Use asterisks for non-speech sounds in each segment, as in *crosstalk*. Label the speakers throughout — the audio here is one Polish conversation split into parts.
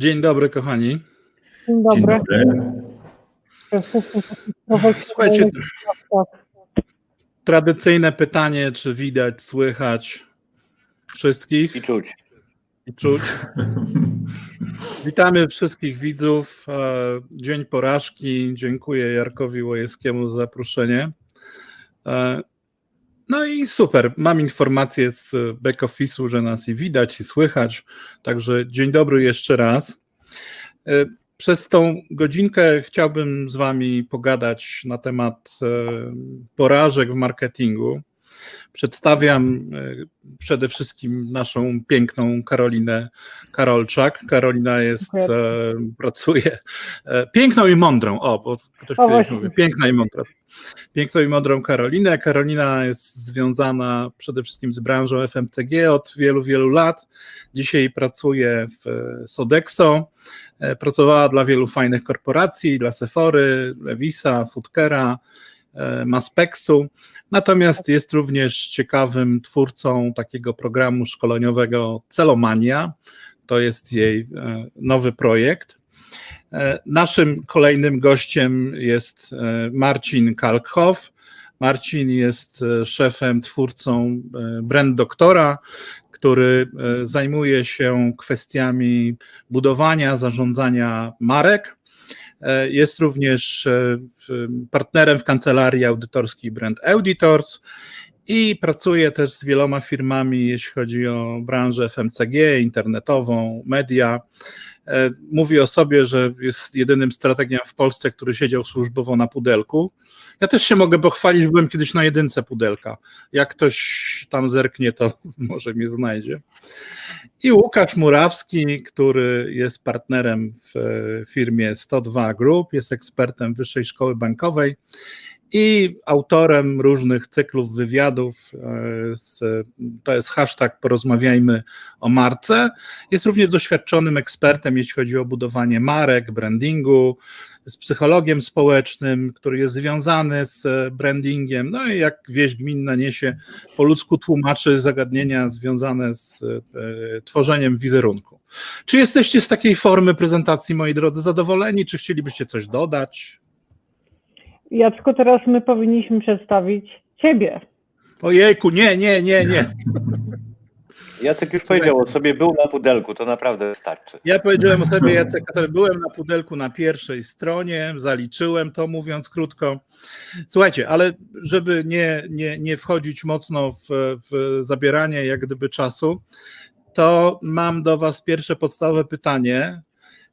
Speaker 1: Dzień dobry, kochani.
Speaker 2: Dzień dobry.
Speaker 1: Słuchajcie, tradycyjne pytanie, czy widać, słychać wszystkich
Speaker 3: I czuć.
Speaker 1: i czuć. *laughs* Witamy wszystkich widzów. E, Dzień porażki. Dziękuję Jarkowi Łojewskiemu za zaproszenie. No i super. Mam informację z back office'u, że nas i widać, i słychać. Także dzień dobry jeszcze raz. E, Przez tą godzinkę chciałbym z Wami pogadać na temat e, porażek w marketingu. Przedstawiam e, przede wszystkim naszą piękną Karolinę Karolczak. Karolina jest, e, pracuje e, piękną i mądrą. O, bo ktoś
Speaker 2: O,
Speaker 1: kiedyś mówił, piękna i mądra. Piękną i mądrą Karolinę. Karolina jest związana przede wszystkim z branżą FMCG od wielu, wielu lat. Dzisiaj pracuje w Sodexo. Pracowała dla wielu fajnych korporacji, dla Sephory, Levisa, Foodkera, e, Maspexu. Natomiast jest również ciekawym twórcą takiego programu szkoleniowego Celomania. To jest jej e, nowy projekt. E, Naszym kolejnym gościem jest Marcin Kalkhoff. Marcin jest szefem, twórcą Brand Doktora, który zajmuje się kwestiami budowania, zarządzania marek. E, Jest również e, partnerem w kancelarii audytorskiej Brand Auditors i pracuje też z wieloma firmami, jeśli chodzi o branżę FMCG, internetową, media. E, Mówi o sobie, że jest jedynym strategiem w Polsce, który siedział służbowo na pudelku. Ja też się mogę pochwalić, byłem kiedyś na jedynce pudelka. Jak ktoś tam zerknie, to *laughs* może mnie znajdzie. I Łukasz Murawski, który jest partnerem w e, firmie 102 Group, jest ekspertem Wyższej Szkoły Bankowej i autorem różnych cyklów wywiadów. e, Z, to jest hashtag Porozmawiajmy o marce. Jest również doświadczonym ekspertem, jeśli chodzi o budowanie marek, brandingu, z psychologiem społecznym, który jest związany z brandingiem. No i jak wieść gminna niesie, po ludzku tłumaczy zagadnienia związane z e, tworzeniem wizerunku. Czy jesteście z takiej formy prezentacji, moi drodzy, zadowoleni? Czy chcielibyście coś dodać?
Speaker 2: Jacku, teraz my powinniśmy przedstawić Ciebie.
Speaker 1: Ojejku, nie, nie, nie, nie.
Speaker 3: Jacek już powiedział o sobie, był na pudelku, to naprawdę wystarczy.
Speaker 1: Ja powiedziałem o sobie, Jacek, byłem na pudelku na pierwszej stronie, zaliczyłem to, mówiąc krótko. Słuchajcie, ale żeby nie, nie, nie wchodzić mocno w, w zabieranie jak gdyby czasu, to mam do Was pierwsze podstawowe pytanie.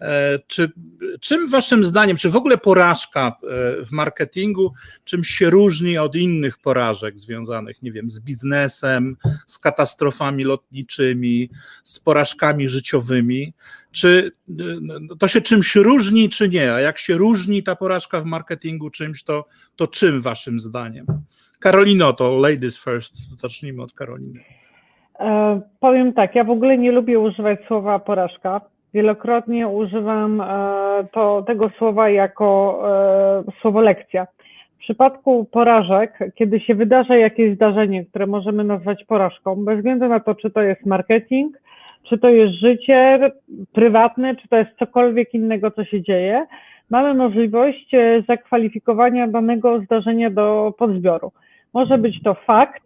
Speaker 1: E, Czy, czym Waszym zdaniem, czy w ogóle porażka e, w marketingu, czym się różni od innych porażek związanych, nie wiem, z biznesem, z katastrofami lotniczymi, z porażkami życiowymi? Czy y, to się czymś różni, czy nie? A jak się różni ta porażka w marketingu czymś, to, to czym Waszym zdaniem? Karolino, to ladies first. Zacznijmy od Karoliny.
Speaker 2: E, powiem tak, ja w ogóle nie lubię używać słowa porażka. Wielokrotnie używam e, to, tego słowa jako e, słowo lekcja. W przypadku porażek, kiedy się wydarza jakieś zdarzenie, które możemy nazwać porażką, bez względu na to, czy to jest marketing, czy to jest życie prywatne, czy to jest cokolwiek innego, co się dzieje, mamy możliwość e, zakwalifikowania danego zdarzenia do podzbioru. Może być to fakt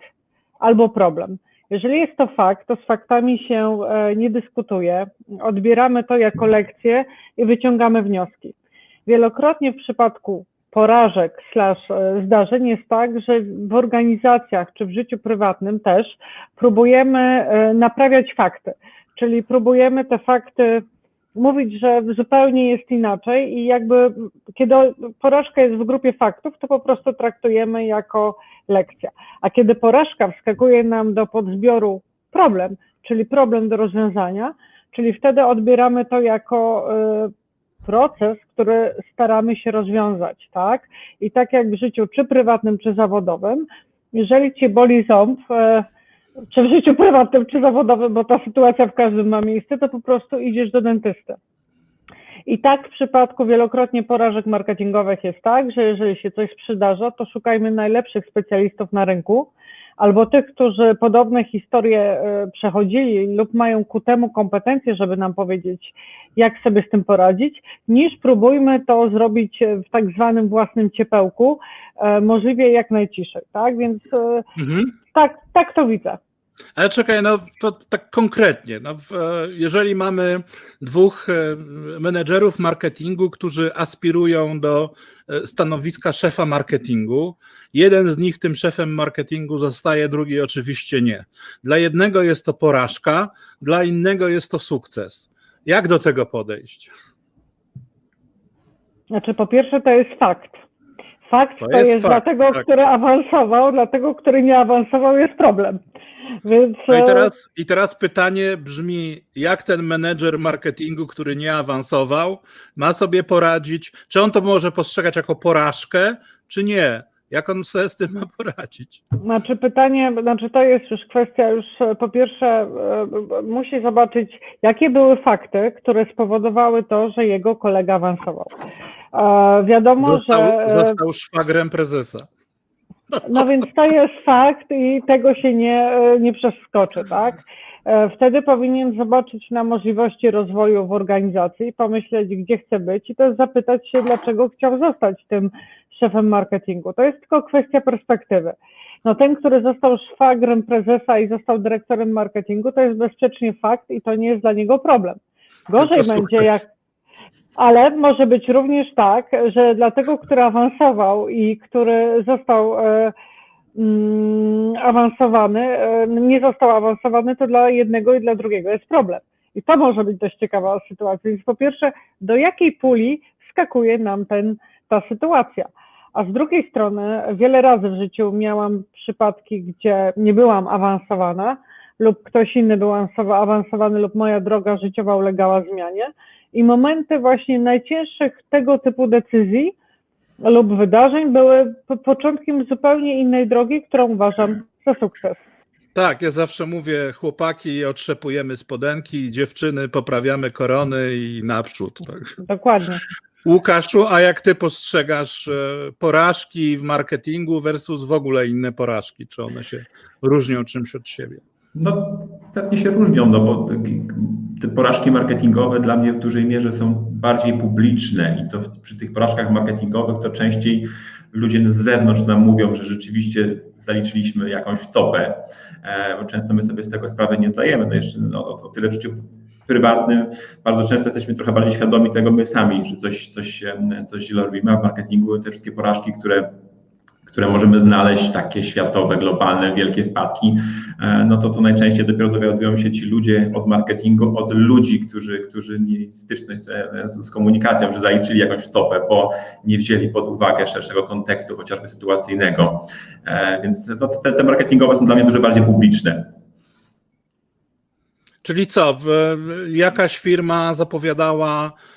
Speaker 2: albo problem. Jeżeli jest to fakt, to z faktami się e, nie dyskutuje, odbieramy to jako lekcję i wyciągamy wnioski. Wielokrotnie w przypadku porażek slash e, zdarzeń jest tak, że w organizacjach czy w życiu prywatnym też próbujemy e, naprawiać fakty, czyli próbujemy te fakty mówić, że zupełnie jest inaczej i jakby kiedy porażka jest w grupie faktów, to po prostu traktujemy jako lekcja. A kiedy porażka wskakuje nam do podzbioru problem, czyli problem do rozwiązania, czyli wtedy odbieramy to jako y, proces, który staramy się rozwiązać, tak? I tak jak w życiu, czy prywatnym, czy zawodowym, jeżeli cię boli ząb, y, czy w życiu prywatnym, czy zawodowym, bo ta sytuacja w każdym ma miejsce, to po prostu idziesz do dentysty. I tak w przypadku wielokrotnie porażek marketingowych jest tak, że jeżeli się coś przydarza, to szukajmy najlepszych specjalistów na rynku albo tych, którzy podobne historie e, przechodzili lub mają ku temu kompetencje, żeby nam powiedzieć, jak sobie z tym poradzić, niż próbujmy to zrobić w tak zwanym własnym ciepełku, e, możliwie jak najciszej, tak? Więc e,
Speaker 1: Mhm.
Speaker 2: tak, tak to widzę.
Speaker 1: Ale czekaj, no to tak konkretnie. No, e, jeżeli mamy dwóch e, menedżerów marketingu, którzy aspirują do e, stanowiska szefa marketingu, jeden z nich tym szefem marketingu zostaje, drugi oczywiście nie. Dla jednego jest to porażka, dla innego jest to sukces. Jak do tego podejść?
Speaker 2: Znaczy, po pierwsze, to jest fakt. Fakt
Speaker 1: To
Speaker 2: to,
Speaker 1: jest
Speaker 2: jest,
Speaker 1: fakt,
Speaker 2: dla tego,
Speaker 1: tak.
Speaker 2: który awansował, dla tego, który nie awansował, jest problem. Więc
Speaker 1: No i
Speaker 2: e,
Speaker 1: teraz, I teraz pytanie brzmi, jak ten menedżer marketingu, który nie awansował, ma sobie poradzić? Czy on to może postrzegać jako porażkę, czy nie? Jak on sobie z tym ma poradzić?
Speaker 2: Znaczy pytanie, znaczy to jest już kwestia już e, po pierwsze e, musi zobaczyć, jakie były fakty, które spowodowały to, że jego kolega awansował. Wiadomo,
Speaker 1: Został,
Speaker 2: że
Speaker 1: został szwagrem prezesa.
Speaker 2: No więc to jest fakt i tego się nie, e, nie przeskoczy, tak? E, Wtedy powinien zobaczyć na możliwości rozwoju w organizacji, pomyśleć, gdzie chce być i też zapytać się, dlaczego chciał zostać tym szefem marketingu. To jest tylko kwestia perspektywy. No ten, który został szwagrem prezesa i został dyrektorem marketingu, to jest bezsprzecznie fakt i to nie jest dla niego problem. Gorzej będzie jak ale może być również tak, że dla tego, który awansował i który został e, mm, awansowany, e, nie został awansowany, to dla jednego i dla drugiego jest problem. I to może być dość ciekawa sytuacja. Więc po pierwsze, do jakiej puli wskakuje nam ten, ta sytuacja? A z drugiej strony, wiele razy w życiu miałam przypadki, gdzie nie byłam awansowana, lub ktoś inny był awansowa- awansowany, lub moja droga życiowa ulegała zmianie. I momenty właśnie najcięższych tego typu decyzji lub wydarzeń były po- początkiem zupełnie innej drogi, którą uważam za sukces.
Speaker 1: Tak, ja zawsze mówię, chłopaki otrzepujemy spodenki, dziewczyny poprawiamy korony i naprzód. Tak.
Speaker 2: Dokładnie.
Speaker 1: Łukaszu, a jak ty postrzegasz e, porażki w marketingu versus w ogóle inne porażki? Czy one się różnią czymś od siebie?
Speaker 4: No pewnie się różnią, no bo te, porażki marketingowe dla mnie w dużej mierze są bardziej publiczne i to przy tych porażkach marketingowych to częściej ludzie z zewnątrz nam mówią, że rzeczywiście zaliczyliśmy jakąś topę, e, bo często my sobie z tego sprawę nie zdajemy. No jeszcze no, o, tyle w życiu prywatnym bardzo często jesteśmy trochę bardziej świadomi tego my sami, że coś, coś, coś źle robimy, a w marketingu te wszystkie porażki, które które możemy znaleźć, takie światowe, globalne, wielkie wpadki, e, no to to najczęściej dopiero dowiadują się ci ludzie od marketingu, od ludzi, którzy, którzy mieli styczność z, z, z komunikacją, że zaliczyli jakąś topę, bo nie wzięli pod uwagę szerszego kontekstu, chociażby sytuacyjnego. E, Więc no, te, te marketingowe są dla mnie dużo bardziej publiczne.
Speaker 1: Czyli co, jakaś firma zapowiadała e,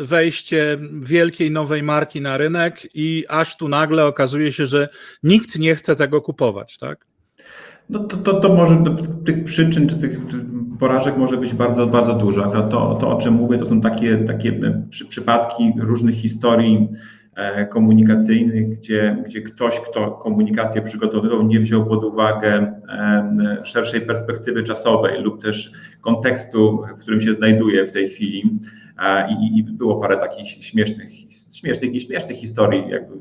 Speaker 1: wejście wielkiej nowej marki na rynek i aż tu nagle okazuje się, że nikt nie chce tego kupować, tak?
Speaker 4: No to, to, to może do tych przyczyn czy tych porażek może być bardzo, bardzo dużo. Akurat to, to, o czym mówię, to są takie, takie przy, przypadki różnych historii e, komunikacyjnych, gdzie, gdzie ktoś, kto komunikację przygotowywał, nie wziął pod uwagę e, szerszej perspektywy czasowej lub też kontekstu, w którym się znajduje w tej chwili. I, i było parę takich śmiesznych, śmiesznych i śmiesznych historii, jakby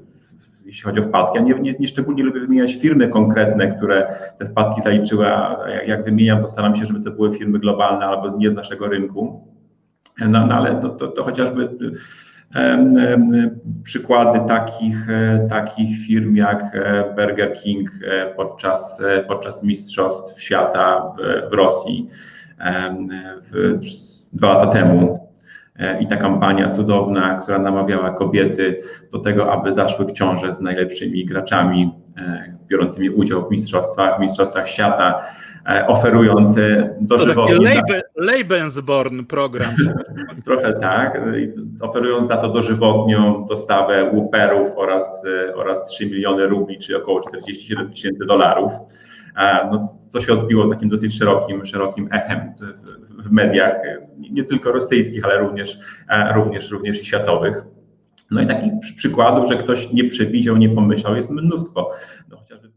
Speaker 4: jeśli chodzi o wpadki. Ja nie, nie, nie szczególnie lubię wymieniać firmy konkretne, które te wpadki zaliczyły, a jak, jak wymieniam, to staram się, żeby to były firmy globalne albo nie z naszego rynku. No, no ale to, to, to chociażby przykłady takich, e, takich firm jak e, Burger King e, podczas, podczas Mistrzostw Świata w, w Rosji w, dwa lata temu. I ta kampania cudowna, która namawiała kobiety do tego, aby zaszły w ciążę z najlepszymi graczami biorącymi udział w mistrzostwach, w mistrzostwach świata, e, oferując e, dożywotnie,
Speaker 1: Lebe, Lebensborn program. *laughs*
Speaker 4: trochę tak, e, oferując za to dożywotnią dostawę łuperów oraz, e, oraz 3 miliony rubli, czyli około 47 tysięcy dolarów. E, No, co się odbiło takim dosyć szerokim, szerokim echem w mediach, nie tylko rosyjskich, ale również, również, również i światowych. No i takich przykładów, że ktoś nie przewidział, nie pomyślał, jest mnóstwo. No, chociażby